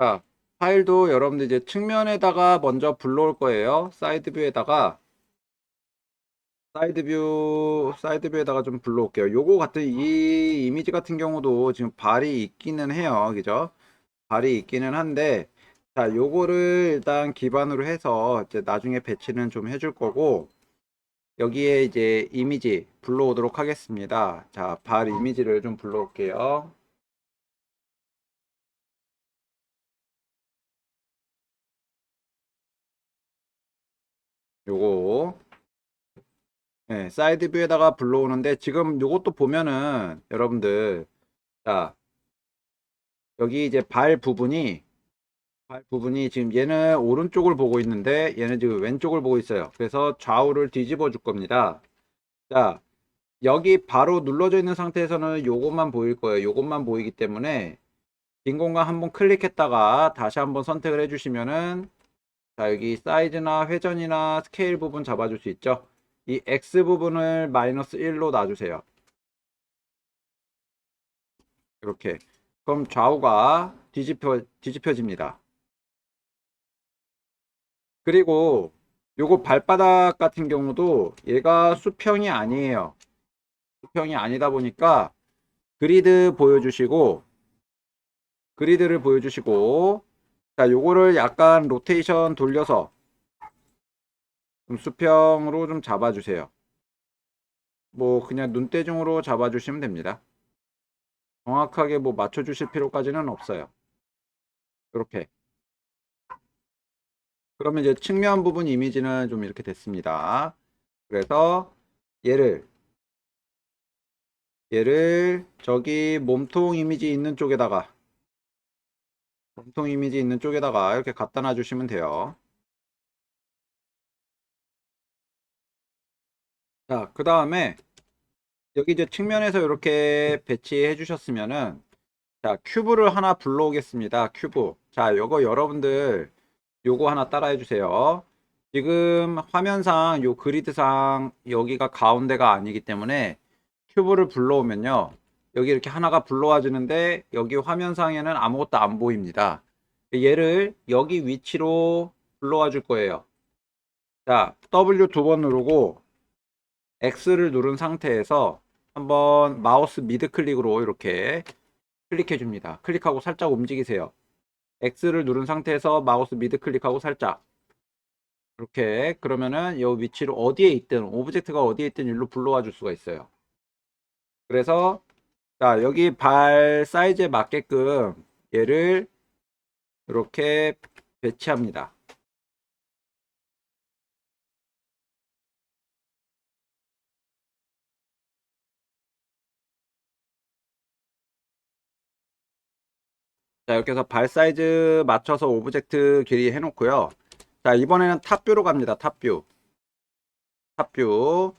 자, 파일도 여러분들 이제 측면에다가 먼저 불러올 거예요. 사이드 뷰에다가 사이드 뷰 사이드 뷰에다가 좀 불러올게요. 요거 같은 이 이미지 같은 경우도 지금 발이 있기는 해요. 그죠? 발이 있기는 한데 자, 요거를 일단 기반으로 해서 이제 나중에 배치는 좀 해줄 거고 여기에 이제 이미지 불러오도록 하겠습니다. 자, 발 이미지를 좀 불러올게요. 요거 네, 사이드 뷰에다가 불러오는데 지금 요것도 보면은 여러분들 자 여기 이제 발 부분이 발 부분이 지금 얘는 오른쪽을 보고 있는데 얘는 지금 왼쪽을 보고 있어요. 그래서 좌우를 뒤집어 줄 겁니다. 자 여기 바로 눌러져 있는 상태에서는 요것만 보일 거예요. 요것만 보이기 때문에 빈 공간 한번 클릭했다가 다시 한번 선택을 해주시면은 자 여기 사이즈나 회전이나 스케일 부분 잡아줄 수 있죠. 이 X 부분을 마이너스 1로 놔주세요. 이렇게. 그럼 좌우가 뒤집혀, 뒤집혀집니다. 그리고 요거 발바닥 같은 경우도 얘가 수평이 아니에요. 수평이 아니다 보니까 그리드 보여주시고 그리드를 보여주시고 자 요거를 약간 로테이션 돌려서 좀 수평으로 좀 잡아주세요. 뭐 그냥 눈대중으로 잡아주시면 됩니다. 정확하게 뭐 맞춰주실 필요까지는 없어요. 이렇게. 그러면 이제 측면 부분 이미지는 좀 이렇게 됐습니다. 그래서 얘를 얘를 저기 몸통 이미지 있는 쪽에다가 몸통 이미지 있는 쪽에다가 이렇게 갖다 놔주시면 돼요. 자, 그 다음에 여기 이제 측면에서 이렇게 배치해 주셨으면은 자, 큐브를 하나 불러오겠습니다. 큐브. 자, 요거 여러분들 요거 하나 따라해 주세요. 지금 화면상 요 그리드상 여기가 가운데가 아니기 때문에 큐브를 불러오면요. 여기 이렇게 하나가 불러와지는데 여기 화면상에는 아무것도 안 보입니다. 얘를 여기 위치로 불러와 줄 거예요. 자, W 두 번 누르고 X를 누른 상태에서 한번 마우스 미드 클릭으로 이렇게 클릭해 줍니다. 클릭하고 살짝 움직이세요. X를 누른 상태에서 마우스 미드 클릭하고 살짝 이렇게 그러면은 이 위치로 어디에 있든 오브젝트가 어디에 있든 일로 불러와 줄 수가 있어요. 그래서 자 여기 발 사이즈에 맞게끔 얘를 이렇게 배치합니다. 자, 이렇게 해서 발 사이즈 맞춰서 오브젝트 길이 해놓고요. 자, 이번에는 탑뷰로 갑니다. 탑뷰. 탑뷰.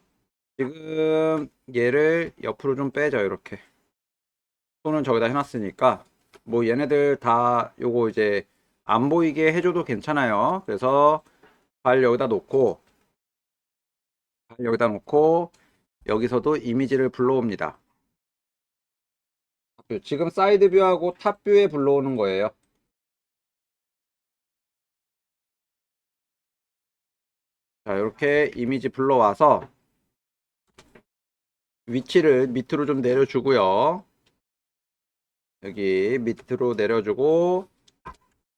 지금 얘를 옆으로 좀 빼죠. 이렇게. 손은 저기다 해놨으니까. 뭐 얘네들 다 요거 이제 안 보이게 해줘도 괜찮아요. 그래서 발 여기다 놓고 발 여기다 놓고 여기서도 이미지를 불러옵니다. 지금 사이드 뷰하고 탑 뷰에 불러오는 거예요. 자, 이렇게 이미지 불러와서 위치를 밑으로 좀 내려주고요. 여기 밑으로 내려주고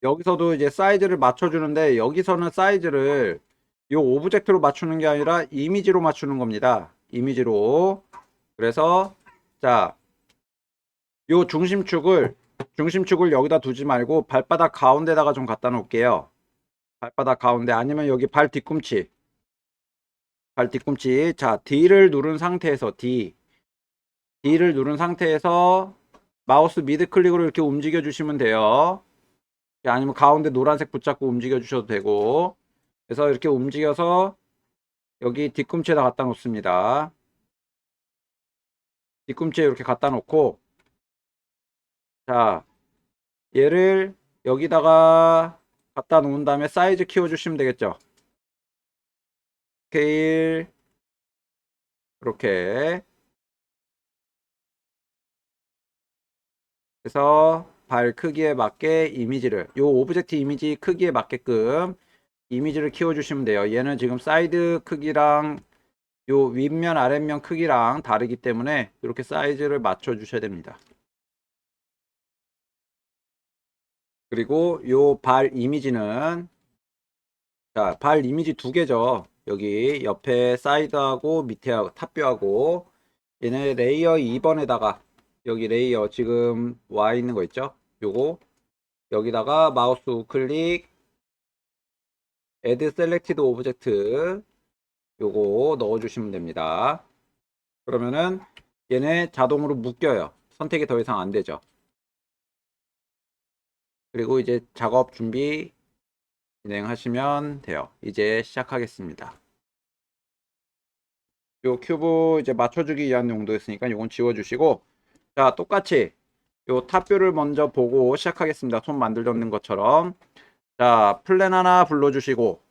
여기서도 이제 사이즈를 맞춰주는데 여기서는 사이즈를 이 오브젝트로 맞추는 게 아니라 이미지로 맞추는 겁니다. 이미지로. 그래서 자요 중심축을 중심축을 여기다 두지 말고 발바닥 가운데다가 좀 갖다 놓을게요. 발바닥 가운데 아니면 여기 발 뒤꿈치 발 뒤꿈치 자 D를 누른 상태에서 D D를 누른 상태에서 마우스 미드 클릭으로 이렇게 움직여 주시면 돼요. 아니면 가운데 노란색 붙잡고 움직여 주셔도 되고 그래서 이렇게 움직여서 여기 뒤꿈치에다 갖다 놓습니다. 뒤꿈치에 이렇게 갖다 놓고 자, 얘를 여기다가 갖다 놓은 다음에 사이즈 키워주시면 되겠죠. 스케일 이렇게 그래서 발 크기에 맞게 이미지를 요 오브젝트 이미지 크기에 맞게끔 이미지를 키워주시면 돼요. 얘는 지금 사이드 크기랑 요 윗면 아랫면 크기랑 다르기 때문에 이렇게 사이즈를 맞춰 주셔야 됩니다. 그리고 요 발 이미지는 자, 발 이미지 두 개죠. 여기 옆에 사이드하고 밑에 탑뷰하고 얘네 레이어 2번에다가 여기 레이어 지금 와 있는 거 있죠? 요거 여기다가 마우스 우클릭 add selected object 요거 넣어주시면 됩니다. 그러면은 얘네 자동으로 묶여요. 선택이 더 이상 안 되죠. 그리고 이제 작업 준비 진행하시면 돼요. 이제 시작하겠습니다. 요 큐브 이제 맞춰주기 위한 용도였으니까 요건 지워주시고 자 똑같이 요 탑뷰를 먼저 보고 시작하겠습니다. 손 만들던 것처럼 자 플랜 하나 불러주시고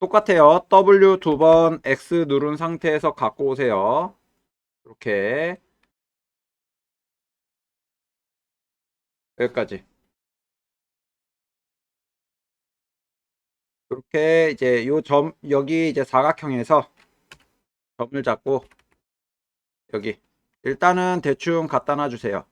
똑같아요. W 두 번 X 누른 상태에서 갖고 오세요. 이렇게 여기까지 이렇게 이제 요 점 여기 이제 사각형에서 점을 잡고 여기 일단은 대충 갖다 놔주세요.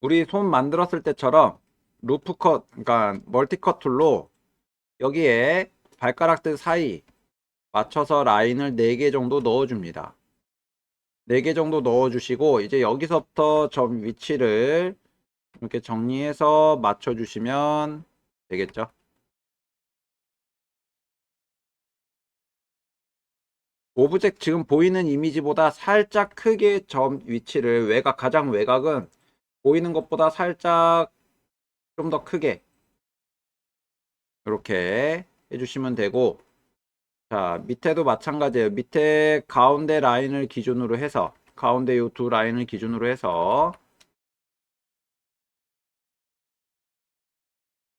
우리 손 만들었을 때처럼 루프 컷, 그러니까 멀티컷 툴로 여기에 발가락들 사이 맞춰서 라인을 4개 정도 넣어줍니다. 4개 정도 넣어주시고 이제 여기서부터 점 위치를 이렇게 정리해서 맞춰주시면 되겠죠. 오브젝트 지금 보이는 이미지보다 살짝 크게 점 위치를 외곽 가장 외곽은 보이는 것보다 살짝 좀 더 크게 이렇게 해주시면 되고 자 밑에도 마찬가지예요 밑에 가운데 라인을 기준으로 해서 가운데 요두 라인을 기준으로 해서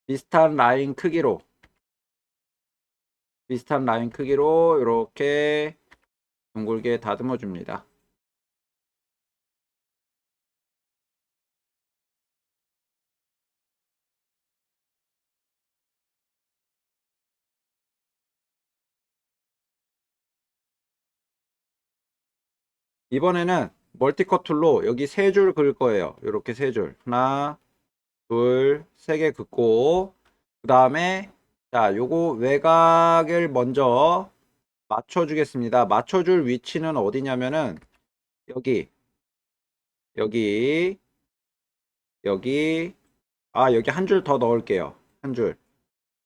비슷한 라인 크기로 비슷한 라인 크기로 이렇게 둥글게 다듬어 줍니다. 이번에는 멀티컷 툴로 여기 세 줄 그을 거예요. 이렇게 세 줄. 하나, 둘, 세 개 긋고 그 다음에 자, 요거 외곽을 먼저 맞춰 주겠습니다. 맞춰 줄 위치는 어디냐면은 여기 여기 여기 아, 여기 한 줄 더 넣을게요. 한 줄.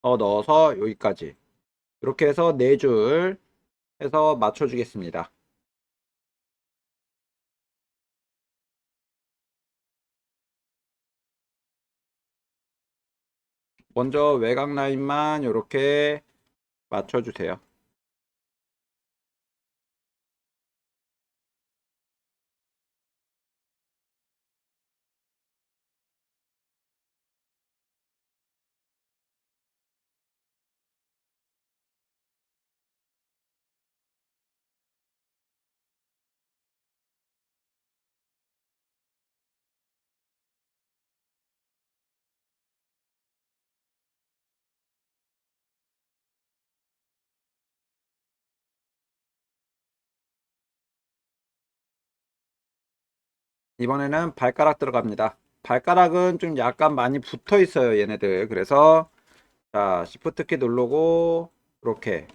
더 넣어서 여기까지. 이렇게 해서 네 줄 해서 맞춰 주겠습니다. 먼저 외곽 라인만 이렇게 맞춰주세요. 이번에는 발가락 들어갑니다. 발가락은 좀 약간 많이 붙어 있어요, 얘네들. 그래서 자, 시프트 키 누르고 이렇게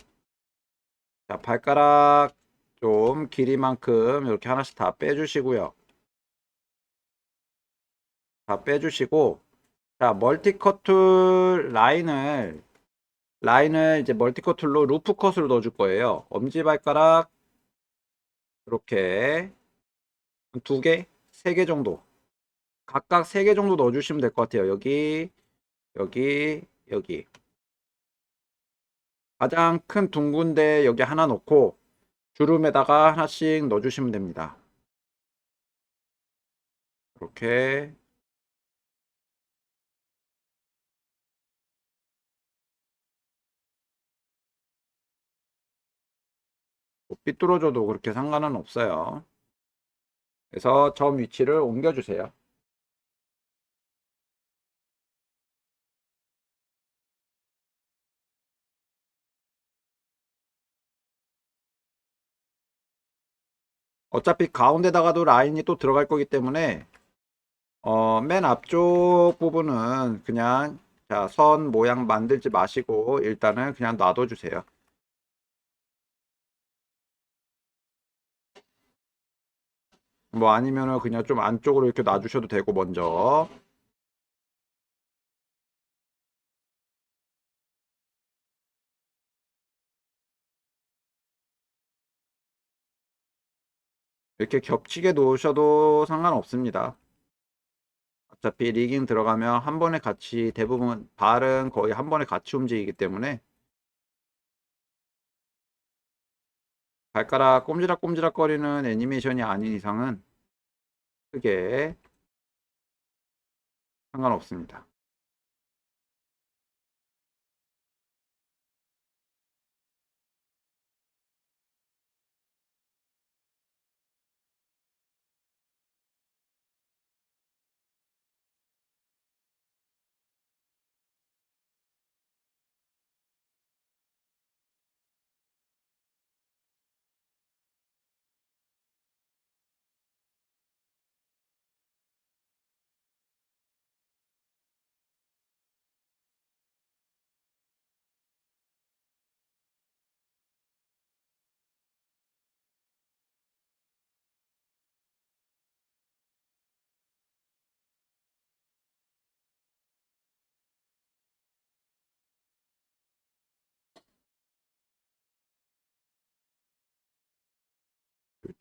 자, 발가락 좀 길이만큼 이렇게 하나씩 다 빼주시고요. 다 빼주시고 자, 멀티커툴 라인을 라인을 이제 멀티커툴로 루프컷으로 넣어줄 거예요. 엄지발가락 이렇게 두 개, 세개 정도 각각 세개 정도 넣어주시면 될 것 같아요. 여기, 여기, 여기. 가장 큰 둥근 데 여기 하나 넣고 주름에다가 하나씩 넣어주시면 됩니다. 이렇게 뭐 삐뚤어져도 그렇게 상관은 없어요. 그래서 점 위치를 옮겨주세요. 어차피 가운데다가도 라인이 또 들어갈 거기 때문에 어, 맨 앞쪽 부분은 그냥 자, 선 모양 만들지 마시고 일단은 그냥 놔둬 주세요. 뭐 아니면은 그냥 좀 안쪽으로 이렇게 놔주셔도 되고 먼저 이렇게 겹치게 놓으셔도 상관없습니다. 어차피 리깅 들어가면 한 번에 같이 대부분 발은 거의 한 번에 같이 움직이기 때문에 발가락 꼼지락꼼지락 거리는 애니메이션이 아닌 이상은 크게 상관없습니다.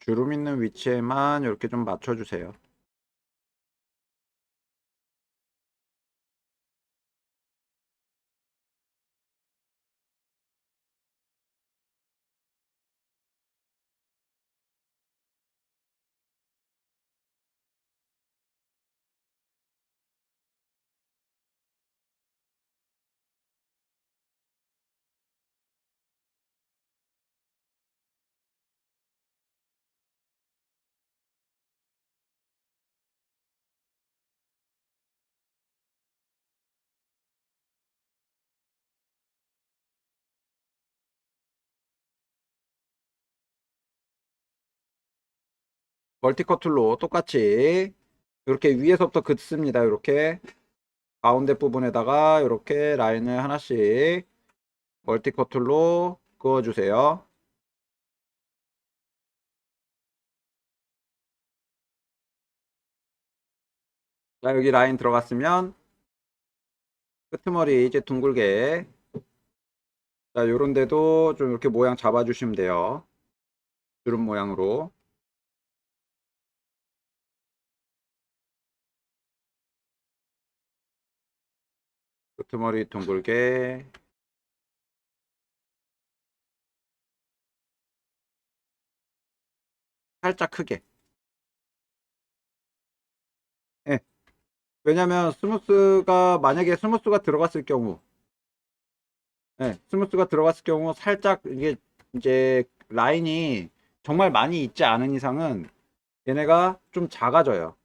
주름 있는 위치에만 이렇게 좀 맞춰주세요. 멀티컷 툴로 똑같이 이렇게 위에서부터 긋습니다. 이렇게 가운데 부분에다가 이렇게 라인을 하나씩 멀티컷 툴로 그어주세요. 자, 여기 라인 들어갔으면 끄트머리 이제 둥글게 자, 요런 데도 좀 이렇게 모양 잡아주시면 돼요. 주름 모양으로. 끄트머리 둥글게. 살짝 크게. 예. 왜냐면 스무스가 만약에 스무스가 들어갔을 경우 예, 스무스가 들어갔을 경우 살짝 이게 이제 라인이 정말 많이 있지 않은 이상은 얘네가 좀 작아져요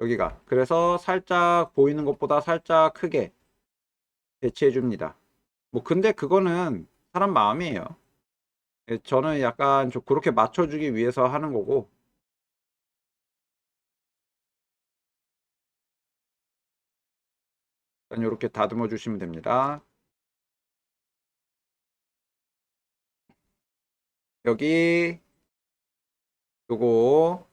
여기가. 그래서 살짝 보이는 것보다 살짝 크게 배치해 줍니다. 뭐 근데 그거는 사람 마음이에요. 예, 저는 약간 좀 그렇게 맞춰주기 위해서 하는 거고. 이렇게 다듬어 주시면 됩니다. 여기 요거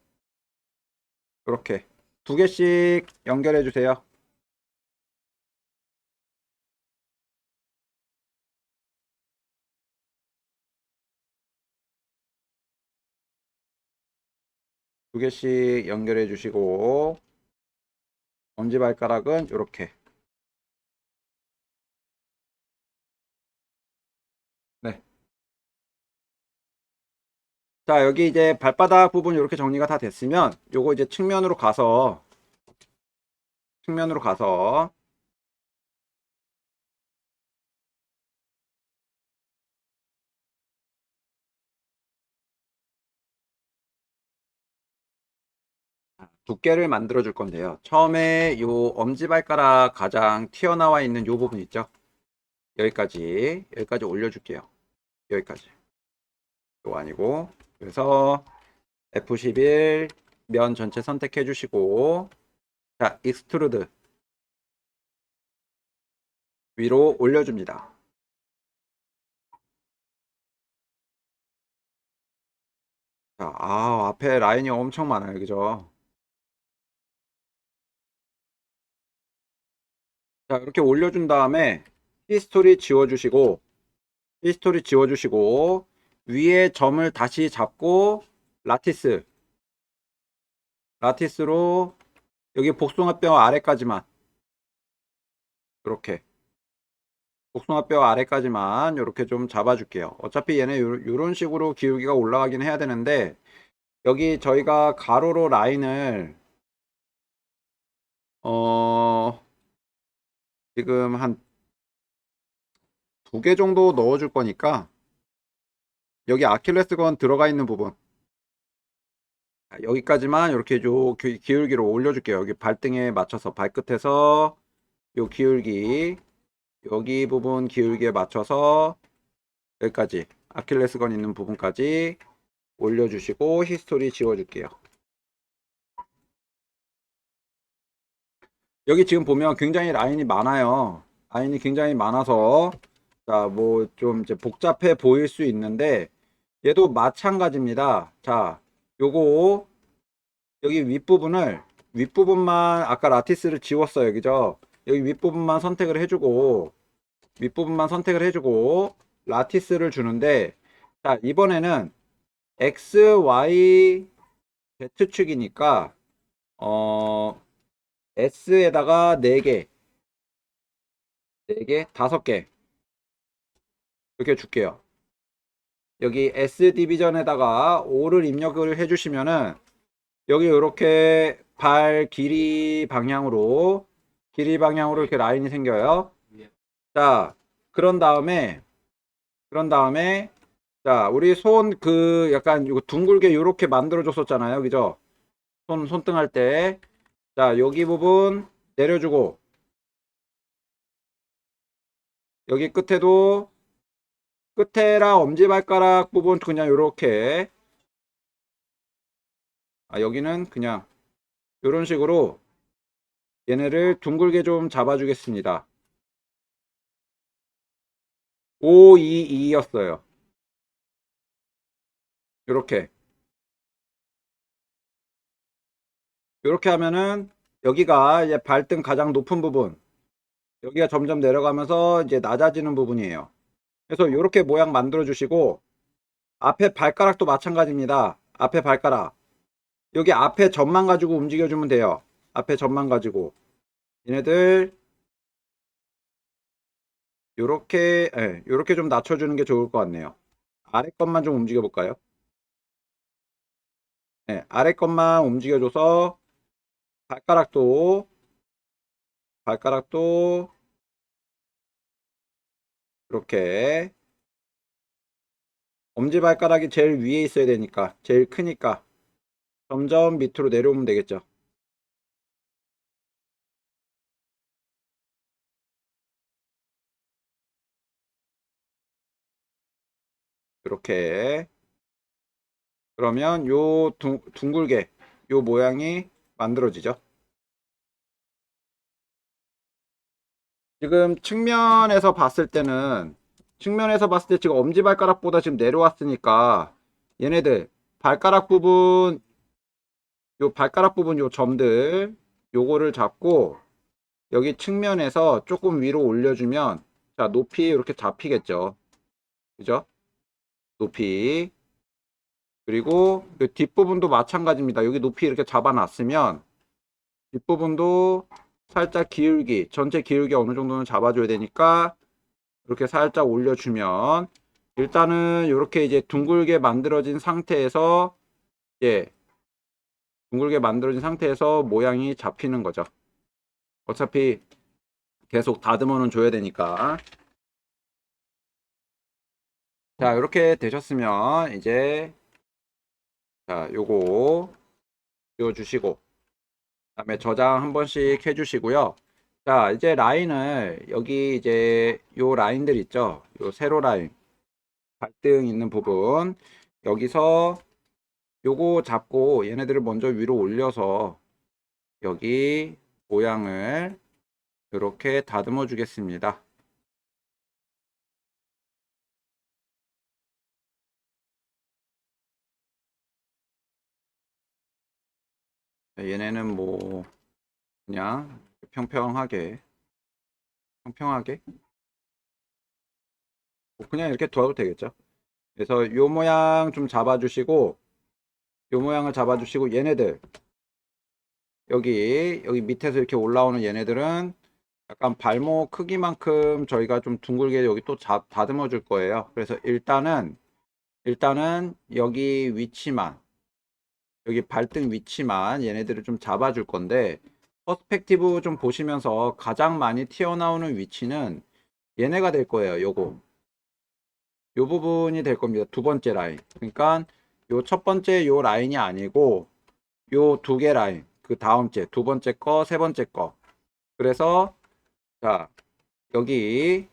이렇게 두 개씩 연결해 주세요. 두 개씩 연결해 주시고 엄지발가락은 이렇게 자, 여기 이제 발바닥 부분 이렇게 정리가 다 됐으면 요거 이제 측면으로 가서 측면으로 가서 두께를 만들어 줄 건데요. 처음에 요 엄지발가락 가장 튀어나와 있는 요 부분 있죠? 여기까지, 여기까지 올려줄게요. 여기까지. 요 아니고, 그래서 F11 면 전체 선택해 주시고, 자, 익스트루드 위로 올려줍니다. 자, 아, 앞에 라인이 엄청 많아요. 그죠? 자, 이렇게 올려준 다음에 히스토리 지워주시고, 히스토리 지워주시고, 위에 점을 다시 잡고, 라티스. 라티스로, 여기 복숭아뼈 아래까지만. 이렇게. 복숭아뼈 아래까지만 이렇게 좀 잡아줄게요. 어차피 얘네 이런 식으로 기울기가 올라가긴 해야 되는데 여기 저희가 가로로 라인을 어 지금 한 두 개 정도 넣어줄 거니까 여기 아킬레스건 들어가 있는 부분 자, 여기까지만 이렇게 요 기- 기울기로 올려줄게요. 여기 발등에 맞춰서 발끝에서 요 기울기 여기 부분 기울기에 맞춰서 여기까지 아킬레스건 있는 부분까지 올려주시고 히스토리 지워줄게요. 여기 지금 보면 굉장히 라인이 많아요. 라인이 굉장히 많아서 자 뭐 좀 이제 복잡해 보일 수 있는데 얘도 마찬가지입니다. 자 요거 여기 윗부분을 윗부분만 아까 라티스를 지웠어요. 그죠? 여기 윗부분만 선택을 해주고 윗부분만 선택을 해주고 라티스를 주는데 자 이번에는 X, Y, Z축이니까 어 S에다가 4개 4개, 5개 이렇게 줄게요. 여기 S 디비전에다가 5를 입력을 해주시면은 여기 이렇게 발 길이 방향으로 길이 방향으로 이렇게 라인이 생겨요. 자, 그런 다음에 그런 다음에 자, 우리 손 그 약간 둥글게 이렇게 만들어 줬었잖아요. 그죠? 손 손등 할 때. 자, 여기 부분 내려주고 여기 끝에도 끝에랑 엄지발가락 부분 그냥 이렇게 아, 여기는 그냥 이런 식으로 얘네를 둥글게 좀 잡아주겠습니다. 5, 2, 2였어요. 이렇게. 이렇게 하면은 여기가 이제 발등 가장 높은 부분. 여기가 점점 내려가면서 이제 낮아지는 부분이에요. 그래서 이렇게 모양 만들어 주시고 앞에 발가락도 마찬가지입니다. 앞에 발가락. 여기 앞에 점만 가지고 움직여 주면 돼요. 앞에 점만 가지고. 얘네들 요렇게 예, 요렇게 좀 낮춰 주는 게 좋을 것 같네요. 아래 것만 좀 움직여 볼까요? 예, 아래 것만 움직여 줘서 발가락도 발가락도 이렇게 엄지발가락이 제일 위에 있어야 되니까 제일 크니까 점점 밑으로 내려오면 되겠죠. 이렇게 그러면 요 둥, 둥글게 요 모양이 만들어지죠. 지금 측면에서 봤을 때는 측면에서 봤을 때 지금 엄지발가락보다 지금 내려왔으니까 얘네들 발가락 부분 요 발가락 부분 요 점들 요거를 잡고 여기 측면에서 조금 위로 올려주면 자 높이 이렇게 잡히겠죠. 그죠? 높이 그리고 그 뒷부분도 마찬가지입니다. 여기 높이 이렇게 잡아놨으면 뒷부분도 살짝 기울기 전체 기울기 어느 정도는 잡아줘야 되니까 이렇게 살짝 올려주면 일단은 이렇게 이제 둥글게 만들어진 상태에서 예 둥글게 만들어진 상태에서 모양이 잡히는 거죠. 어차피 계속 다듬어는 줘야 되니까 자 이렇게 되셨으면 이제 자 요거 띄워주시고 그 다음에 저장 한 번씩 해주시고요. 자, 이제 라인을 여기 이제 요 라인들 있죠? 요 세로 라인 발등 있는 부분 여기서 요거 잡고 얘네들을 먼저 위로 올려서 여기 모양을 이렇게 다듬어 주겠습니다. 얘네는 뭐 그냥 평평하게 평평하게 뭐 그냥 이렇게 둬도 되겠죠. 그래서 요 모양 좀 잡아주시고 요 모양을 잡아주시고 얘네들 여기 여기 밑에서 이렇게 올라오는 얘네들은 약간 발목 크기만큼 저희가 좀 둥글게 여기 또 잡, 다듬어 줄 거예요. 그래서 일단은 일단은 여기 위치만 여기 발등 위치만 얘네들을 좀 잡아 줄 건데 퍼스펙티브 좀 보시면서 가장 많이 튀어나오는 위치는 얘네가 될 거예요. 요거 요 부분이 될 겁니다. 두 번째 라인. 그러니까 요 첫 번째 요 라인이 아니고 요 두 개 라인. 그 다음째 두 번째 거, 세 번째 거. 그래서 자, 여기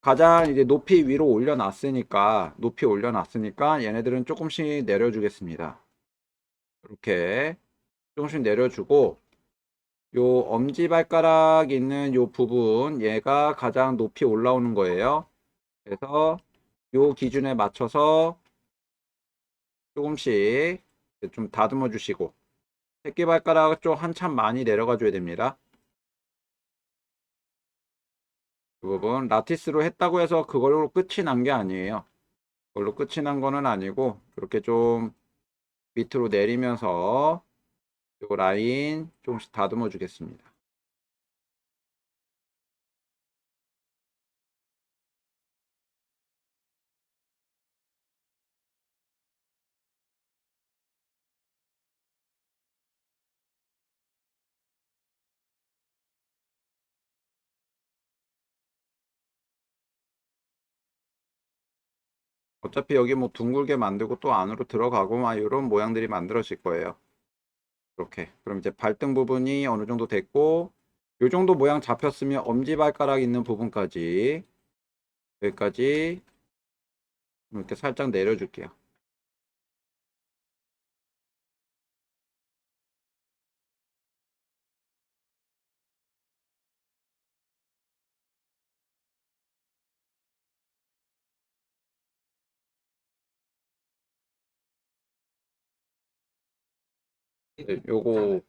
가장 이제 높이 위로 올려놨으니까 높이 올려놨으니까 얘네들은 조금씩 내려주겠습니다. 이렇게 조금씩 내려주고 요 엄지발가락 있는 요 부분 얘가 가장 높이 올라오는 거예요. 그래서 요 기준에 맞춰서 조금씩 좀 다듬어 주시고 새끼발가락 좀 한참 많이 내려가 줘야 됩니다. 그 부분 라티스로 했다고 해서 그걸로 끝이 난 게 아니에요. 그걸로 끝이 난 거는 아니고 그렇게 좀 밑으로 내리면서 요 라인 조금씩 다듬어 주겠습니다. 어차피 여기 뭐 둥글게 만들고 또 안으로 들어가고 막 이런 모양들이 만들어질 거예요. 이렇게. 그럼 이제 발등 부분이 어느 정도 됐고 요 정도 모양 잡혔으면 엄지발가락 있는 부분까지 여기까지 이렇게 살짝 내려줄게요. 요거